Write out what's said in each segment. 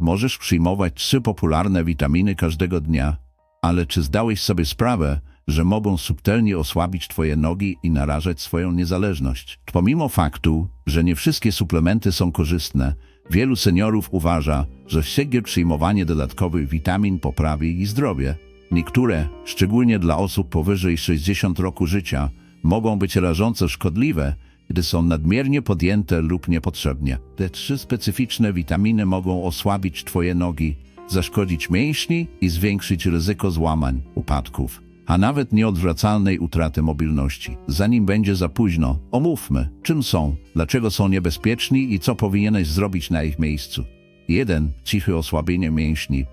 Możesz przyjmować trzy popularne witaminy każdego dnia, ale czy zdałeś sobie sprawę, że mogą subtelnie osłabić Twoje nogi i narażać swoją niezależność? Pomimo faktu, że nie wszystkie suplementy są korzystne, wielu seniorów uważa, że średnie przyjmowanie dodatkowych witamin poprawi ich zdrowie. Niektóre, szczególnie dla osób powyżej 60 roku życia, mogą być rażąco szkodliwe, gdy są nadmiernie podjęte lub niepotrzebnie. Te trzy specyficzne witaminy mogą osłabić Twoje nogi, zaszkodzić mięśni i zwiększyć ryzyko złamań, upadków, a nawet nieodwracalnej utraty mobilności. Zanim będzie za późno, omówmy, czym są, dlaczego są niebezpieczni i co powinieneś zrobić na ich miejscu. 1. Ciche osłabienie mięśni.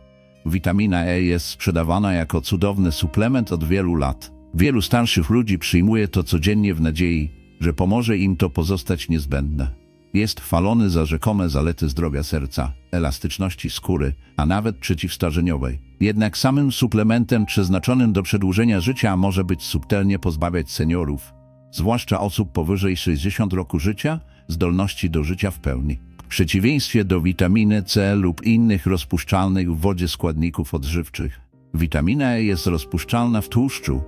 Witamina E jest sprzedawana jako cudowny suplement od wielu lat. Wielu starszych ludzi przyjmuje to codziennie w nadziei, że pomoże im to pozostać niezbędne. Jest chwalony za rzekome zalety zdrowia serca, elastyczności skóry, a nawet przeciwstarzeniowej. Jednak samym suplementem przeznaczonym do przedłużenia życia może być subtelnie pozbawiać seniorów, zwłaszcza osób powyżej 60 roku życia, zdolności do życia w pełni. W przeciwieństwie do witaminy C lub innych rozpuszczalnych w wodzie składników odżywczych, witamina E jest rozpuszczalna w tłuszczu,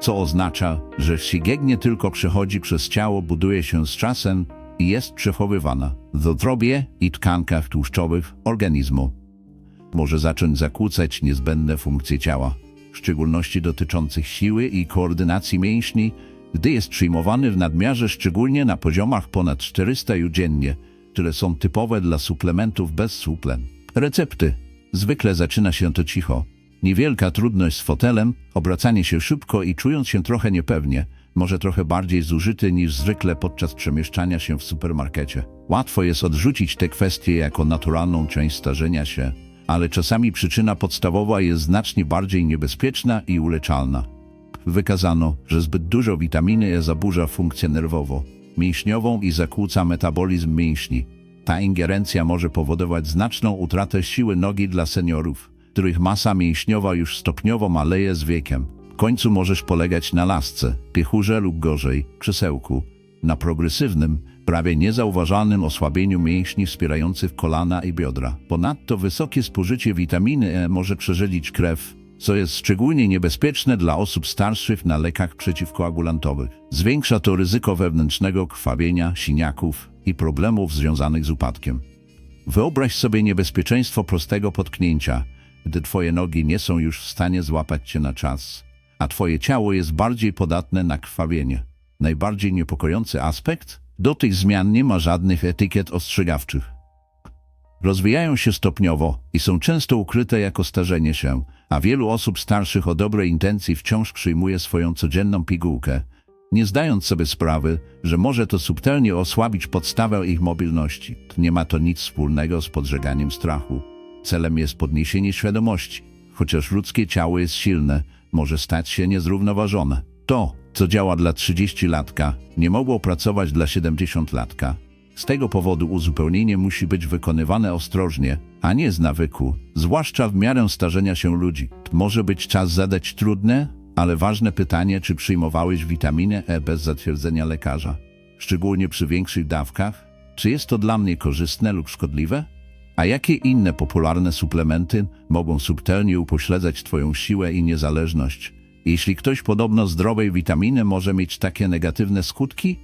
co oznacza, że sigieg nie tylko przechodzi przez ciało, buduje się z czasem i jest przechowywana w wątrobie i tkankach tłuszczowych organizmu. Może zacząć zakłócać niezbędne funkcje ciała, w szczególności dotyczących siły i koordynacji mięśni, gdy jest przyjmowany w nadmiarze szczególnie na poziomach ponad 400 ju dziennie, które są typowe dla suplementów bez suplen. Recepty. Zwykle zaczyna się to cicho. Niewielka trudność z fotelem, obracanie się szybko i czując się trochę niepewnie, może trochę bardziej zużyty niż zwykle podczas przemieszczania się w supermarkecie. Łatwo jest odrzucić te kwestie jako naturalną część starzenia się, ale czasami przyczyna podstawowa jest znacznie bardziej niebezpieczna i uleczalna. Wykazano, że zbyt dużo witaminy E zaburza funkcję nerwowo, mięśniową i zakłóca metabolizm mięśni. Ta ingerencja może powodować znaczną utratę siły nogi dla seniorów, których masa mięśniowa już stopniowo maleje z wiekiem. W końcu możesz polegać na lasce, piechurze lub gorzej, krzesełku, na progresywnym, prawie niezauważalnym osłabieniu mięśni wspierających kolana i biodra. Ponadto wysokie spożycie witaminy E może przeżylić krew, co jest szczególnie niebezpieczne dla osób starszych na lekach przeciwkoagulantowych. Zwiększa to ryzyko wewnętrznego krwawienia, siniaków i problemów związanych z upadkiem. Wyobraź sobie niebezpieczeństwo prostego potknięcia, gdy twoje nogi nie są już w stanie złapać cię na czas, a twoje ciało jest bardziej podatne na krwawienie. Najbardziej niepokojący aspekt? Do tych zmian nie ma żadnych etykiet ostrzegawczych. Rozwijają się stopniowo i są często ukryte jako starzenie się, a wielu osób starszych o dobrej intencji wciąż przyjmuje swoją codzienną pigułkę, nie zdając sobie sprawy, że może to subtelnie osłabić podstawę ich mobilności. Nie ma to nic wspólnego z podżeganiem strachu. Celem jest podniesienie świadomości. Chociaż ludzkie ciało jest silne, może stać się niezrównoważone. To, co działa dla 30-latka, nie mogło pracować dla 70-latka. Z tego powodu uzupełnienie musi być wykonywane ostrożnie, a nie z nawyku, zwłaszcza w miarę starzenia się ludzi. Może być czas zadać trudne, ale ważne pytanie, czy przyjmowałeś witaminę E bez zatwierdzenia lekarza, szczególnie przy większych dawkach? Czy jest to dla mnie korzystne lub szkodliwe? A jakie inne popularne suplementy mogą subtelnie upośledzać Twoją siłę i niezależność? Jeśli ktoś podobno zdrowej witaminy może mieć takie negatywne skutki?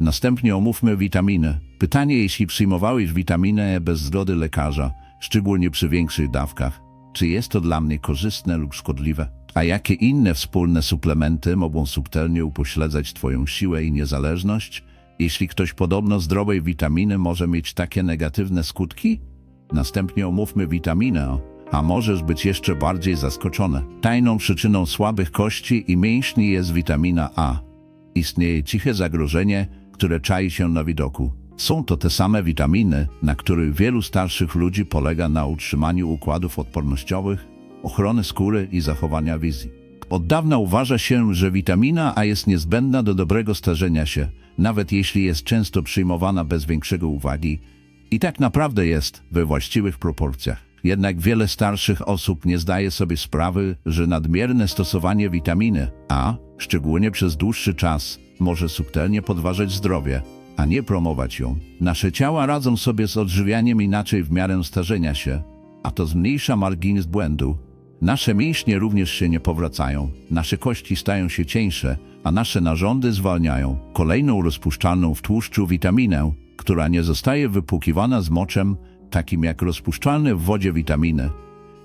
Następnie omówmy witaminy. Pytanie, jeśli przyjmowałeś witaminę E bez zgody lekarza, szczególnie przy większych dawkach, czy jest to dla mnie korzystne lub szkodliwe? A jakie inne wspólne suplementy mogą subtelnie upośledzać Twoją siłę i niezależność? Jeśli ktoś podobno zdrowej witaminy może mieć takie negatywne skutki? Następnie omówmy witaminę, a możesz być jeszcze bardziej zaskoczony. Tajną przyczyną słabych kości i mięśni jest witamina A. Istnieje ciche zagrożenie, które czai się na widoku. Są to te same witaminy, na których wielu starszych ludzi polega na utrzymaniu układów odpornościowych, ochrony skóry i zachowania wizji. Od dawna uważa się, że witamina A jest niezbędna do dobrego starzenia się, nawet jeśli jest często przyjmowana bez większego uwagi. I tak naprawdę jest we właściwych proporcjach. Jednak wiele starszych osób nie zdaje sobie sprawy, że nadmierne stosowanie witaminy A, szczególnie przez dłuższy czas, może subtelnie podważać zdrowie, a nie promować ją. Nasze ciała radzą sobie z odżywianiem inaczej w miarę starzenia się. a to zmniejsza margines błędu. Nasze mięśnie również się nie powracają, nasze kości stają się cieńsze, a nasze narządy zwalniają. Kolejną rozpuszczalną w tłuszczu witaminę, która nie zostaje wypłukiwana z moczem, takim jak rozpuszczalne w wodzie witaminy,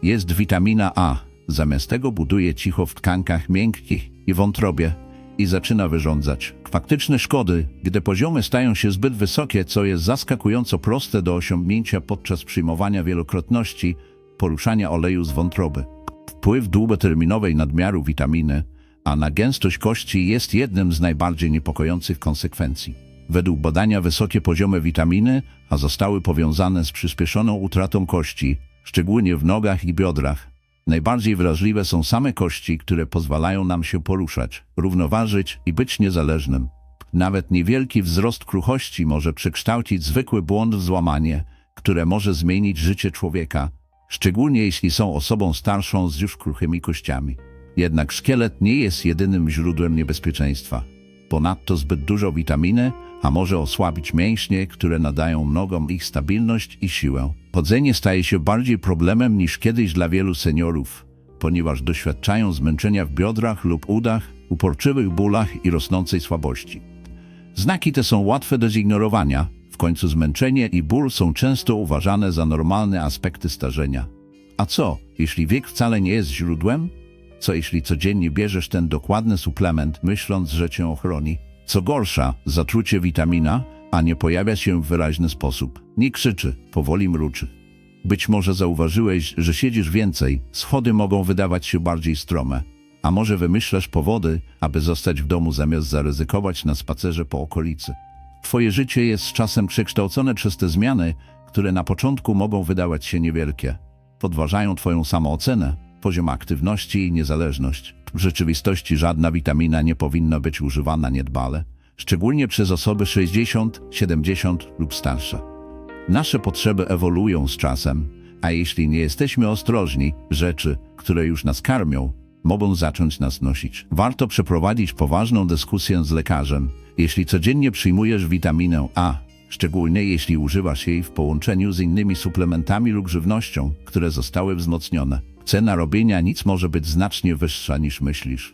jest witamina A. Zamiast tego buduje cicho w tkankach miękkich i wątrobie i zaczyna wyrządzać faktyczne szkody, gdy poziomy stają się zbyt wysokie, co jest zaskakująco proste do osiągnięcia podczas przyjmowania wielokrotności poruszania oleju z wątroby. Wpływ długoterminowej nadmiaru witaminy, a na gęstość kości jest jednym z najbardziej niepokojących konsekwencji. Według badania wysokie poziomy witaminy, a zostały powiązane z przyspieszoną utratą kości, szczególnie w nogach i biodrach. Najbardziej wrażliwe są same kości, które pozwalają nam się poruszać, równoważyć i być niezależnym. Nawet niewielki wzrost kruchości może przekształcić zwykły błąd w złamanie, które może zmienić życie człowieka, szczególnie jeśli są osobą starszą z już kruchymi kościami. Jednak szkielet nie jest jedynym źródłem niebezpieczeństwa. Ponadto zbyt dużo witaminy, a może osłabić mięśnie, które nadają nogom ich stabilność i siłę. Chodzenie staje się bardziej problemem niż kiedyś dla wielu seniorów, ponieważ doświadczają zmęczenia w biodrach lub udach, uporczywych bólach i rosnącej słabości. Znaki te są łatwe do zignorowania, w końcu zmęczenie i ból są często uważane za normalne aspekty starzenia. A co, jeśli wiek wcale nie jest źródłem? Co jeśli codziennie bierzesz ten dokładny suplement, myśląc, że cię ochroni? Co gorsza, zatrucie witamina, a nie pojawia się w wyraźny sposób. Nie krzyczy, powoli mruczy. Być może zauważyłeś, że siedzisz więcej, schody mogą wydawać się bardziej strome. A może wymyślasz powody, aby zostać w domu zamiast zaryzykować na spacerze po okolicy. Twoje życie jest z czasem przekształcone przez te zmiany, które na początku mogą wydawać się niewielkie. Podważają Twoją samoocenę, poziom aktywności i niezależność. W rzeczywistości żadna witamina nie powinna być używana niedbale, szczególnie przez osoby 60, 70 lub starsze. Nasze potrzeby ewoluują z czasem, a jeśli nie jesteśmy ostrożni, rzeczy, które już nas karmią, mogą zacząć nas nosić. Warto przeprowadzić poważną dyskusję z lekarzem, jeśli codziennie przyjmujesz witaminę A, szczególnie jeśli używasz jej w połączeniu z innymi suplementami lub żywnością, które zostały wzmocnione. Cena robienia nic może być znacznie wyższa niż myślisz.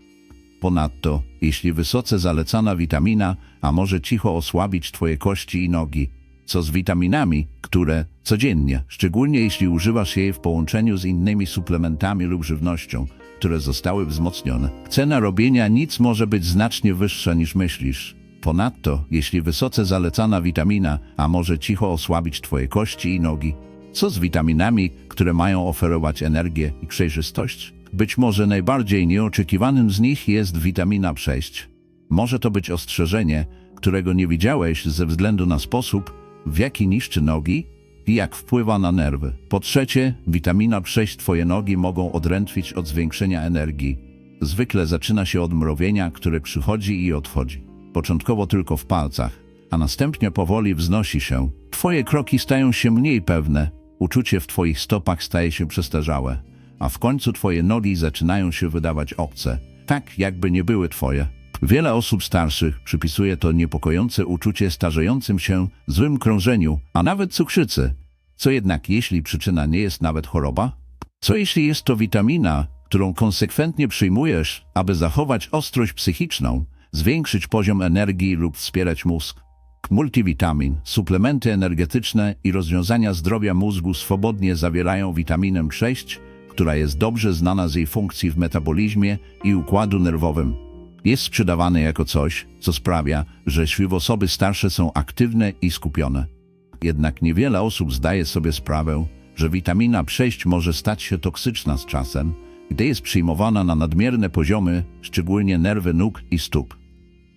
Ponadto, jeśli wysoce zalecana witamina, a może cicho osłabić Twoje kości i nogi, co z witaminami, które codziennie, szczególnie jeśli używasz jej w połączeniu z innymi suplementami lub żywnością, które zostały wzmocnione. Cena robienia nic może być znacznie wyższa niż myślisz. Ponadto, jeśli wysoce zalecana witamina, a może cicho osłabić Twoje kości i nogi, co z witaminami, które mają oferować energię i przejrzystość? Być może najbardziej nieoczekiwanym z nich jest witamina B6. Może to być ostrzeżenie, którego nie widziałeś ze względu na sposób, w jaki niszczy nogi i jak wpływa na nerwy. Po trzecie, witamina B6 Twoje nogi mogą odrętwić od zwiększenia energii. Zwykle zaczyna się od mrowienia, które przychodzi i odchodzi. Początkowo tylko w palcach, a następnie powoli wznosi się. Twoje kroki stają się mniej pewne, uczucie w Twoich stopach staje się przestarzałe, a w końcu Twoje nogi zaczynają się wydawać obce, tak jakby nie były Twoje. Wiele osób starszych przypisuje to niepokojące uczucie starzejącym się, złym krążeniu, a nawet cukrzycy. Co jednak jeśli przyczyna nie jest nawet choroba? Co jeśli jest to witamina, którą konsekwentnie przyjmujesz, aby zachować ostrość psychiczną, zwiększyć poziom energii lub wspierać mózg? Multivitamin, suplementy energetyczne i rozwiązania zdrowia mózgu swobodnie zawierają witaminę 6, która jest dobrze znana z jej funkcji w metabolizmie i układu nerwowym. Jest sprzedawane jako coś, co sprawia, że osoby starsze są aktywne i skupione. Jednak niewiele osób zdaje sobie sprawę, że witamina B6 może stać się toksyczna z czasem, gdy jest przyjmowana na nadmierne poziomy, szczególnie nerwy nóg i stóp.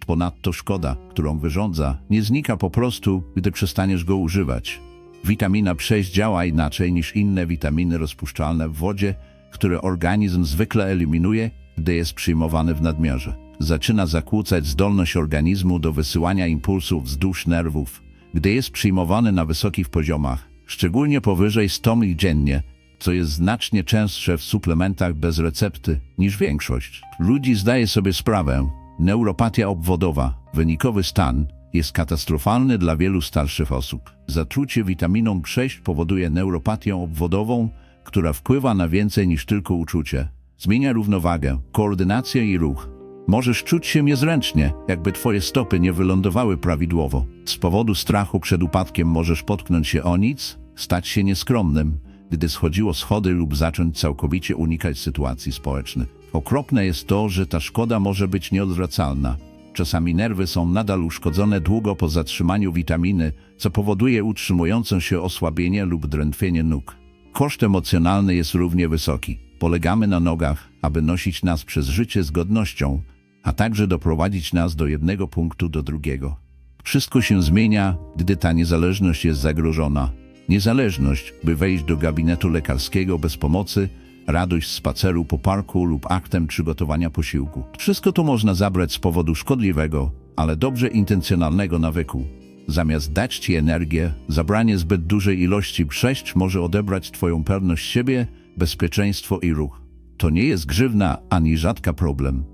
Ponadto szkoda, którą wyrządza, nie znika po prostu, gdy przestaniesz go używać. Witamina B6 działa inaczej niż inne witaminy rozpuszczalne w wodzie, które organizm zwykle eliminuje, gdy jest przyjmowany w nadmiarze. Zaczyna zakłócać zdolność organizmu do wysyłania impulsów wzdłuż nerwów, gdy jest przyjmowany na wysokich poziomach, szczególnie powyżej 100 mg dziennie, co jest znacznie częstsze w suplementach bez recepty niż większość. Ludzi zdaje sobie sprawę, Neuropatia obwodowa, wynikowy stan, jest katastrofalny dla wielu starszych osób. Zatrucie witaminą B6 powoduje neuropatię obwodową, która wpływa na więcej niż tylko uczucie. Zmienia równowagę, koordynację i ruch. Możesz czuć się niezręcznie, jakby twoje stopy nie wylądowały prawidłowo. Z powodu strachu przed upadkiem możesz potknąć się o nic, stać się nieskromnym, gdy schodziło schody lub zacząć całkowicie unikać sytuacji społecznych. Okropne jest to, że ta szkoda może być nieodwracalna. Czasami nerwy są nadal uszkodzone długo po zatrzymaniu witaminy, co powoduje utrzymujące się osłabienie lub drętwienie nóg. Koszt emocjonalny jest równie wysoki. Polegamy na nogach, aby nosić nas przez życie z godnością, a także doprowadzić nas do jednego punktu do drugiego. Wszystko się zmienia, gdy ta niezależność jest zagrożona. Niezależność, by wejść do gabinetu lekarskiego bez pomocy, radość spaceru po parku lub aktem przygotowania posiłku. Wszystko to można zabrać z powodu szkodliwego, ale dobrze intencjonalnego nawyku. Zamiast dać ci energię, zabranie zbyt dużej ilości przejść może odebrać twoją pewność siebie, bezpieczeństwo i ruch. To nie jest grzywna ani rzadka problem.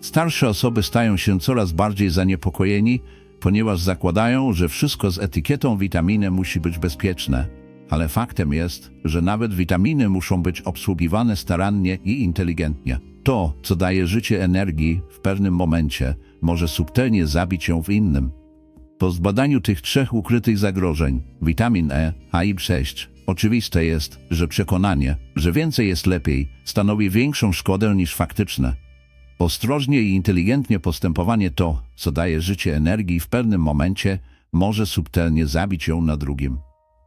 Starsze osoby stają się coraz bardziej zaniepokojeni, ponieważ zakładają, że wszystko z etykietą witaminy musi być bezpieczne. Ale faktem jest, że nawet witaminy muszą być obsługiwane starannie i inteligentnie. To, co daje życie energii w pewnym momencie, może subtelnie zabić ją w innym. Po zbadaniu tych trzech ukrytych zagrożeń, witamin E, A i 6, oczywiste jest, że przekonanie, że więcej jest lepiej, stanowi większą szkodę niż faktyczne. Ostrożnie i inteligentnie postępowanie to, co daje życie energii w pewnym momencie, może subtelnie zabić ją na drugim.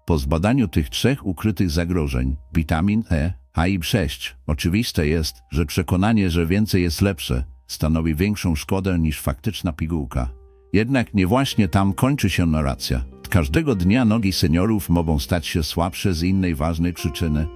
Po zbadaniu tych trzech ukrytych zagrożeń, witamin E, A i 6, oczywiste jest, że przekonanie, że więcej jest lepsze, stanowi większą szkodę niż faktyczna pigułka. Jednak nie właśnie tam kończy się narracja. Każdego dnia nogi seniorów mogą stać się słabsze z innej ważnej przyczyny.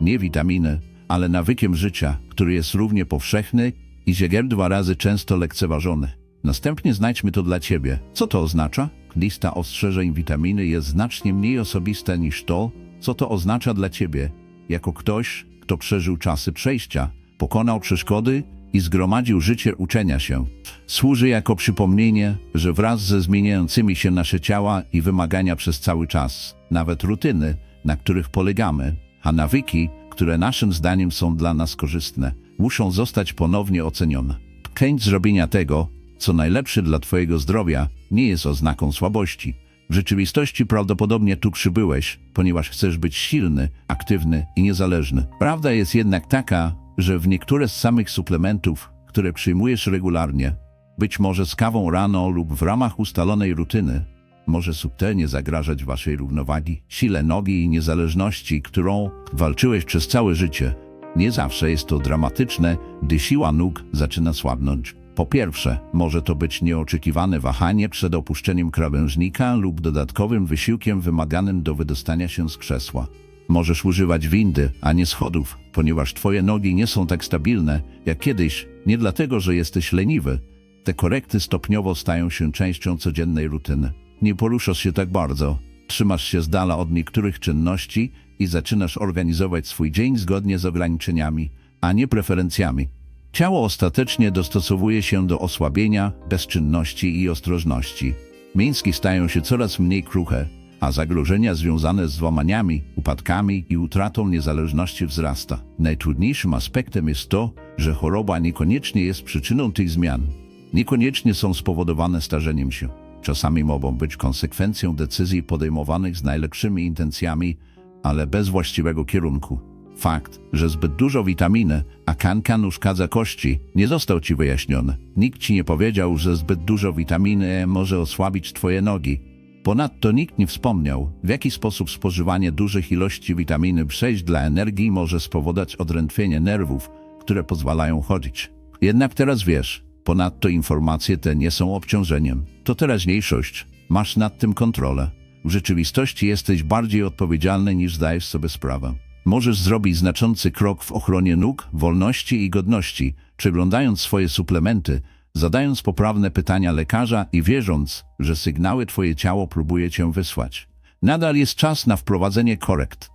Nie witaminy, ale nawykiem życia, który jest równie powszechny i ziegiem dwa razy często lekceważony. Następnie znajdźmy to dla Ciebie. Co to oznacza? Lista ostrzeżeń witaminy jest znacznie mniej osobista niż to, co to oznacza dla Ciebie, jako ktoś, kto przeżył czasy przejścia, pokonał przeszkody i zgromadził życie uczenia się. Służy jako przypomnienie, że wraz ze zmieniającymi się nasze ciała i wymagania przez cały czas, nawet rutyny, na których polegamy, a nawyki, które naszym zdaniem są dla nas korzystne, muszą zostać ponownie ocenione. Chęć zrobienia tego, co najlepsze dla Twojego zdrowia, nie jest oznaką słabości. W rzeczywistości prawdopodobnie tu przybyłeś, ponieważ chcesz być silny, aktywny i niezależny. Prawda jest jednak taka, że w niektóre z samych suplementów, które przyjmujesz regularnie, być może z kawą rano lub w ramach ustalonej rutyny, może subtelnie zagrażać Waszej równowagi, sile nogi i niezależności, którą walczyłeś przez całe życie. Nie zawsze jest to dramatyczne, gdy siła nóg zaczyna słabnąć. Po pierwsze, może to być nieoczekiwane wahanie przed opuszczeniem krawężnika lub dodatkowym wysiłkiem wymaganym do wydostania się z krzesła. Możesz używać windy, a nie schodów, ponieważ Twoje nogi nie są tak stabilne jak kiedyś, nie dlatego, że jesteś leniwy. Te korekty stopniowo stają się częścią codziennej rutyny. Nie poruszasz się tak bardzo, trzymasz się z dala od niektórych czynności i zaczynasz organizować swój dzień zgodnie z ograniczeniami, a nie preferencjami. Ciało ostatecznie dostosowuje się do osłabienia, bezczynności i ostrożności. Mięski stają się coraz mniej kruche, a zagrożenia związane z złamaniami, upadkami i utratą niezależności wzrasta. Najtrudniejszym aspektem jest to, że choroba niekoniecznie jest przyczyną tych zmian. Niekoniecznie są spowodowane starzeniem się. Czasami mogą być konsekwencją decyzji podejmowanych z najlepszymi intencjami, ale bez właściwego kierunku. Fakt, że zbyt dużo witaminy, a kankan uszkadza kości, nie został ci wyjaśniony. Nikt ci nie powiedział, że zbyt dużo witaminy może osłabić twoje nogi. Ponadto nikt nie wspomniał, w jaki sposób spożywanie dużych ilości witaminy przejść dla energii może spowodować odrętwienie nerwów, które pozwalają chodzić. Jednak teraz wiesz, ponadto informacje te nie są obciążeniem. To teraźniejszość. Masz nad tym kontrolę. W rzeczywistości jesteś bardziej odpowiedzialny niż zdajesz sobie sprawę. Możesz zrobić znaczący krok w ochronie nóg, wolności i godności, przeglądając swoje suplementy, zadając poprawne pytania lekarza i wierząc, że sygnały Twoje ciało próbuje Cię wysłać. Nadal jest czas na wprowadzenie korekt.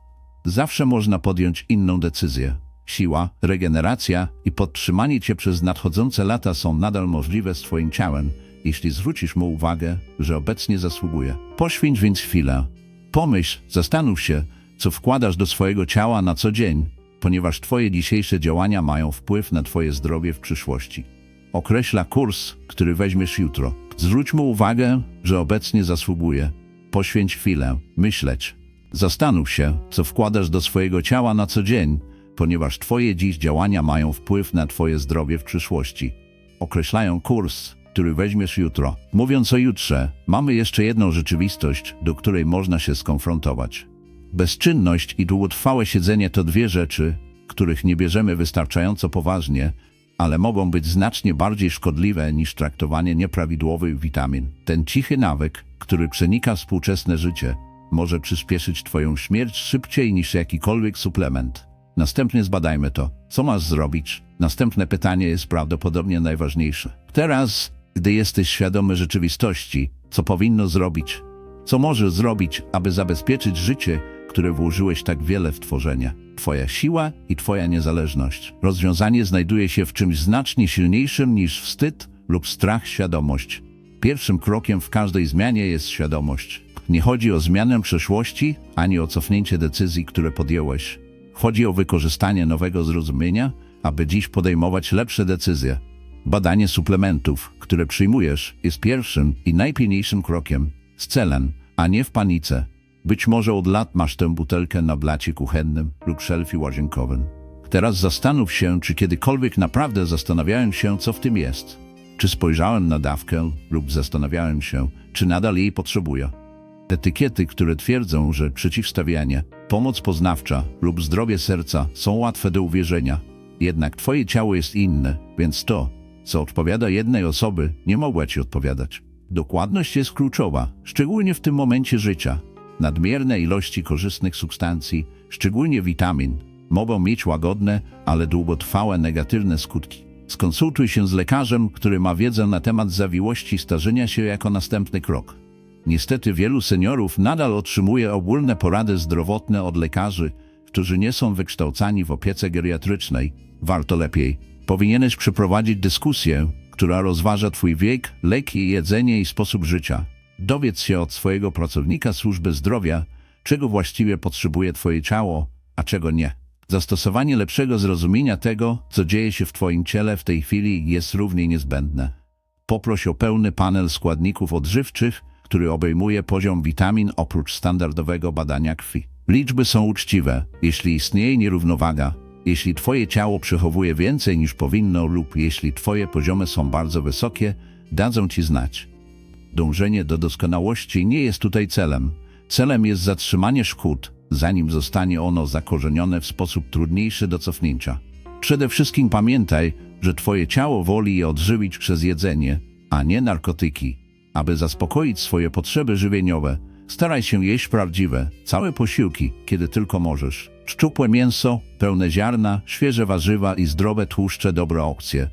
Zawsze można podjąć inną decyzję. Siła, regeneracja i podtrzymanie Cię przez nadchodzące lata są nadal możliwe z Twoim ciałem, jeśli zwrócisz mu uwagę, że obecnie zasługuje. Poświęć więc chwilę. Pomyśl, zastanów się, co wkładasz do swojego ciała na co dzień, ponieważ Twoje dzisiejsze działania mają wpływ na Twoje zdrowie w przyszłości. Określa kurs, który weźmiesz jutro. Zwróćmy uwagę, że obecnie zasługuje. Poświęć chwilę, myśleć. Zastanów się, co wkładasz do swojego ciała na co dzień, ponieważ Twoje dziś działania mają wpływ na Twoje zdrowie w przyszłości. Określają kurs, który weźmiesz jutro. Mówiąc o jutrze, mamy jeszcze jedną rzeczywistość, do której można się skonfrontować. Bezczynność i długotrwałe siedzenie to dwie rzeczy, których nie bierzemy wystarczająco poważnie, ale mogą być znacznie bardziej szkodliwe niż traktowanie nieprawidłowych witamin. Ten cichy nawyk, który przenika współczesne życie, może przyspieszyć Twoją śmierć szybciej niż jakikolwiek suplement. Następnie zbadajmy to. Co masz zrobić? Następne pytanie jest prawdopodobnie najważniejsze. Teraz, gdy jesteś świadomy rzeczywistości, co powinno zrobić? Co możesz zrobić, aby zabezpieczyć życie, które włożyłeś tak wiele w tworzenie? Twoja siła i Twoja niezależność. Rozwiązanie znajduje się w czymś znacznie silniejszym niż wstyd lub strach świadomość. Pierwszym krokiem w każdej zmianie jest świadomość. Nie chodzi o zmianę przeszłości, ani o cofnięcie decyzji, które podjąłeś. Chodzi o wykorzystanie nowego zrozumienia, aby dziś podejmować lepsze decyzje. Badanie suplementów, które przyjmujesz, jest pierwszym i najpilniejszym krokiem, z celem, a nie w panice. Być może od lat masz tę butelkę na blacie kuchennym lub szelfie łazienkowym. Teraz zastanów się, czy kiedykolwiek naprawdę zastanawiałem się, co w tym jest. Czy spojrzałem na dawkę lub zastanawiałem się, czy nadal jej potrzebuję. Etykiety, które twierdzą, że przeciwstawianie, pomoc poznawcza lub zdrowie serca są łatwe do uwierzenia. Jednak twoje ciało jest inne, więc to, co odpowiada jednej osoby, nie mogła ci odpowiadać. Dokładność jest kluczowa, szczególnie w tym momencie życia. Nadmierne ilości korzystnych substancji, szczególnie witamin, mogą mieć łagodne, ale długotrwałe negatywne skutki. Skonsultuj się z lekarzem, który ma wiedzę na temat zawiłości starzenia się jako następny krok. Niestety wielu seniorów nadal otrzymuje ogólne porady zdrowotne od lekarzy, którzy nie są wykształcani w opiece geriatrycznej. Warto lepiej. Powinieneś przeprowadzić dyskusję, która rozważa Twój wiek, leki, jedzenie i sposób życia. Dowiedz się od swojego pracownika służby zdrowia, czego właściwie potrzebuje Twoje ciało, a czego nie. Zastosowanie lepszego zrozumienia tego, co dzieje się w Twoim ciele w tej chwili, jest równie niezbędne. Poproś o pełny panel składników odżywczych, który obejmuje poziom witamin oprócz standardowego badania krwi. Liczby są uczciwe, jeśli istnieje nierównowaga, jeśli Twoje ciało przechowuje więcej niż powinno lub jeśli Twoje poziomy są bardzo wysokie, dadzą Ci znać. Dążenie do doskonałości nie jest tutaj celem. Celem jest zatrzymanie szkód, zanim zostanie ono zakorzenione w sposób trudniejszy do cofnięcia. Przede wszystkim pamiętaj, że Twoje ciało woli je odżywić przez jedzenie, a nie narkotyki. Aby zaspokoić swoje potrzeby żywieniowe, staraj się jeść prawdziwe, całe posiłki, kiedy tylko możesz. Szczupłe mięso, pełne ziarna, świeże warzywa i zdrowe tłuszcze dobre opcje.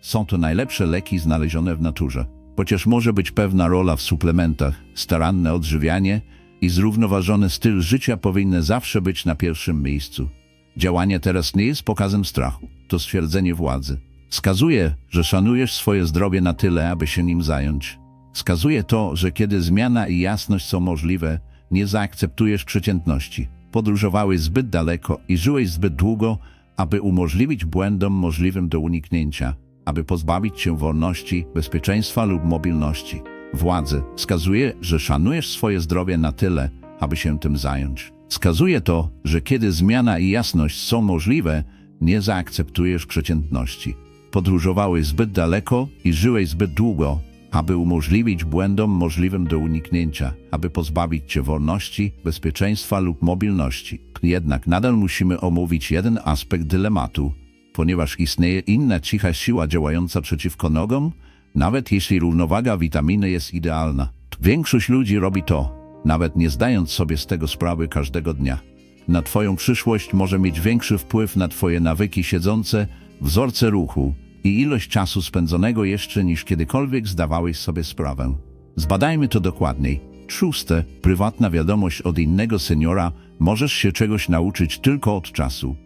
Są to najlepsze leki znalezione w naturze. Chociaż może być pewna rola w suplementach, staranne odżywianie i zrównoważony styl życia powinny zawsze być na pierwszym miejscu. Działanie teraz nie jest pokazem strachu, to stwierdzenie władzy. Wskazuje, że szanujesz swoje zdrowie na tyle, aby się nim zająć. Wskazuje to, że kiedy zmiana i jasność są możliwe, nie zaakceptujesz przeciętności. Podróżowałeś zbyt daleko i żyłeś zbyt długo, aby umożliwić błędom możliwym do uniknięcia, aby pozbawić się wolności, bezpieczeństwa lub mobilności. Władzy wskazuje, że szanujesz swoje zdrowie na tyle, aby się tym zająć. Wskazuje to, że kiedy zmiana i jasność są możliwe, nie zaakceptujesz przeciętności. Podróżowałeś zbyt daleko i żyłeś zbyt długo, aby umożliwić błędom możliwym do uniknięcia, aby pozbawić cię wolności, bezpieczeństwa lub mobilności. Jednak nadal musimy omówić jeden aspekt dylematu, ponieważ istnieje inna cicha siła działająca przeciwko nogom, nawet jeśli równowaga witaminy jest idealna. Większość ludzi robi to, nawet nie zdając sobie z tego sprawy każdego dnia. Na Twoją przyszłość może mieć większy wpływ na Twoje nawyki siedzące, wzorce ruchu i ilość czasu spędzonego jeszcze niż kiedykolwiek zdawałeś sobie sprawę. Zbadajmy to dokładniej. Szóste, prywatna wiadomość od innego seniora, możesz się czegoś nauczyć tylko od czasu.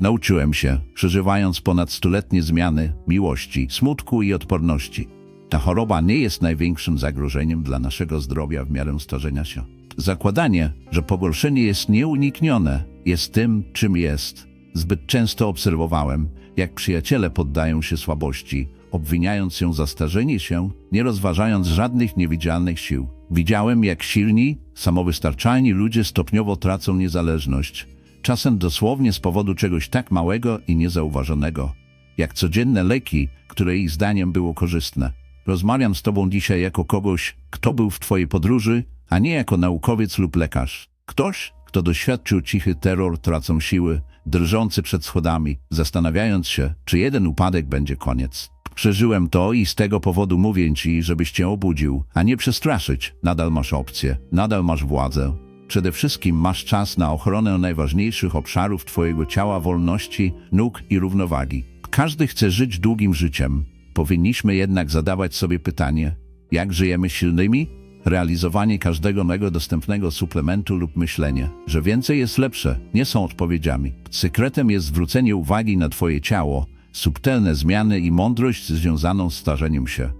Nauczyłem się, przeżywając ponad stuletnie zmiany, miłości, smutku i odporności. Ta choroba nie jest największym zagrożeniem dla naszego zdrowia w miarę starzenia się. Zakładanie, że pogorszenie jest nieuniknione, jest tym, czym jest. Zbyt często obserwowałem, jak przyjaciele poddają się słabości, obwiniając się za starzenie się, nie rozważając żadnych niewidzialnych sił. Widziałem, jak silni, samowystarczalni ludzie stopniowo tracą niezależność, czasem dosłownie z powodu czegoś tak małego i niezauważonego, jak codzienne leki, które ich zdaniem było korzystne. Rozmawiam z tobą dzisiaj jako kogoś, kto był w twojej podróży, a nie jako naukowiec lub lekarz. Ktoś, kto doświadczył cichy terror, tracą siły, drżący przed schodami, zastanawiając się, czy jeden upadek będzie koniec. Przeżyłem to i z tego powodu mówię ci, żebyś cię obudził, a nie przestraszyć. Nadal masz opcję, nadal masz władzę. Przede wszystkim masz czas na ochronę najważniejszych obszarów twojego ciała, wolności, nóg i równowagi. Każdy chce żyć długim życiem. Powinniśmy jednak zadawać sobie pytanie, jak żyjemy silnymi? Realizowanie każdego mego dostępnego suplementu lub myślenie, że więcej jest lepsze, nie są odpowiedziami. Sekretem jest zwrócenie uwagi na Twoje ciało, subtelne zmiany i mądrość związaną z starzeniem się.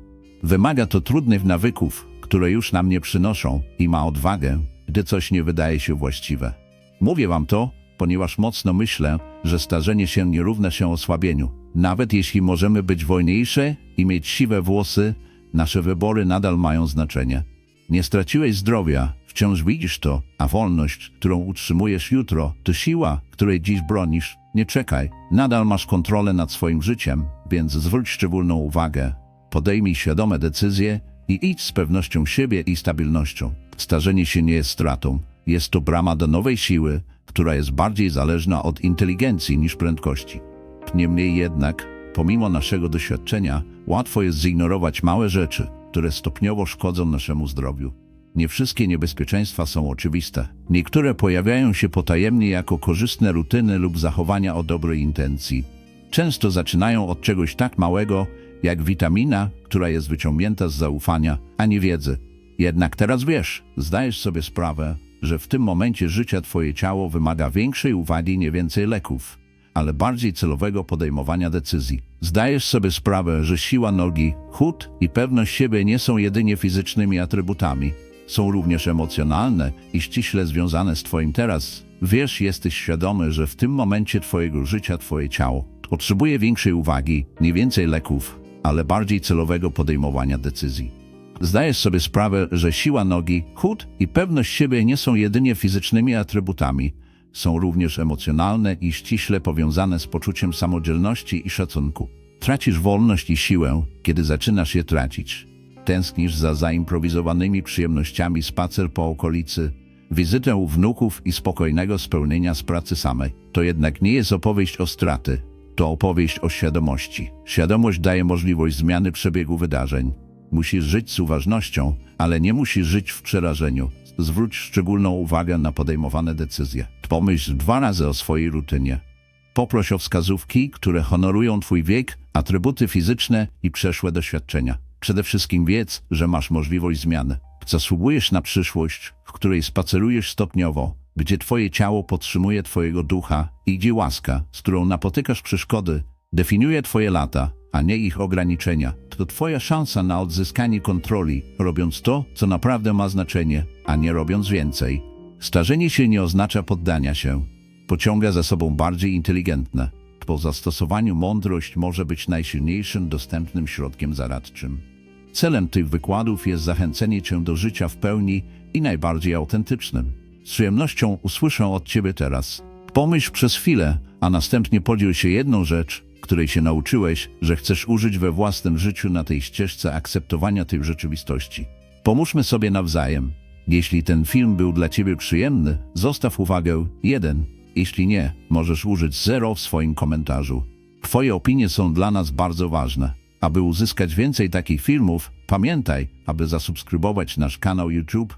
Wymaga to trudnych nawyków, które już nam nie przynoszą i ma odwagę, gdy coś nie wydaje się właściwe. Mówię Wam to, ponieważ mocno myślę, że starzenie się nie równa się osłabieniu. Nawet jeśli możemy być wolniejsze i mieć siwe włosy, nasze wybory nadal mają znaczenie. Nie straciłeś zdrowia, wciąż widzisz to, a wolność, którą utrzymujesz jutro, to siła, której dziś bronisz. Nie czekaj, nadal masz kontrolę nad swoim życiem, więc zwróć szczególną uwagę. Podejmij świadome decyzje i idź z pewnością siebie i stabilnością. Starzenie się nie jest stratą, jest to brama do nowej siły, która jest bardziej zależna od inteligencji niż prędkości. Niemniej jednak, pomimo naszego doświadczenia, łatwo jest zignorować małe rzeczy, które stopniowo szkodzą naszemu zdrowiu. Nie wszystkie niebezpieczeństwa są oczywiste. Niektóre pojawiają się potajemnie jako korzystne rutyny lub zachowania o dobrej intencji. Często zaczynają od czegoś tak małego, jak witamina, która jest wyciągnięta z zaufania, a nie wiedzy. Jednak teraz wiesz, zdajesz sobie sprawę, że w tym momencie życia twoje ciało wymaga większej uwagi, nie więcej leków ale bardziej celowego podejmowania decyzji. Zdajesz sobie sprawę, że siła nogi, chód i pewność siebie nie są jedynie fizycznymi atrybutami, są również emocjonalne i ściśle związane z Twoim teraz. Wiesz, jesteś świadomy, że w tym momencie Twojego życia Twoje ciało potrzebuje większej uwagi, nie więcej leków, ale bardziej celowego podejmowania decyzji. Zdajesz sobie sprawę, że siła nogi, chód i pewność siebie nie są jedynie fizycznymi atrybutami, są również emocjonalne i ściśle powiązane z poczuciem samodzielności i szacunku. Tracisz wolność i siłę, kiedy zaczynasz je tracić. Tęsknisz za zaimprowizowanymi przyjemnościami spacer po okolicy, wizytę u wnuków i spokojnego spełnienia z pracy samej. To jednak nie jest opowieść o straty, to opowieść o świadomości. Świadomość daje możliwość zmiany przebiegu wydarzeń. Musisz żyć z uważnością, ale nie musisz żyć w przerażeniu. Zwróć szczególną uwagę na podejmowane decyzje. Pomyśl dwa razy o swojej rutynie. Poproś o wskazówki, które honorują Twój wiek, atrybuty fizyczne i przeszłe doświadczenia. Przede wszystkim wiedz, że masz możliwość zmiany. Zasługujesz na przyszłość, w której spacerujesz stopniowo, gdzie Twoje ciało podtrzymuje Twojego ducha i gdzie łaska, z którą napotykasz przeszkody, definiuje Twoje lata, a nie ich ograniczenia. To Twoja szansa na odzyskanie kontroli, robiąc to, co naprawdę ma znaczenie, a nie robiąc więcej. Starzenie się nie oznacza poddania się. Pociąga za sobą bardziej inteligentne. Po zastosowaniu mądrość może być najsilniejszym dostępnym środkiem zaradczym. Celem tych wykładów jest zachęcenie Cię do życia w pełni i najbardziej autentycznym. Z przyjemnością usłyszę od Ciebie teraz. Pomyśl przez chwilę, a następnie podziel się jedną rzecz, której się nauczyłeś, że chcesz użyć we własnym życiu na tej ścieżce akceptowania tej rzeczywistości. Pomóżmy sobie nawzajem. Jeśli ten film był dla Ciebie przyjemny, zostaw uwagę 1. Jeśli nie, możesz użyć 0 w swoim komentarzu. Twoje opinie są dla nas bardzo ważne. Aby uzyskać więcej takich filmów, pamiętaj, aby zasubskrybować nasz kanał YouTube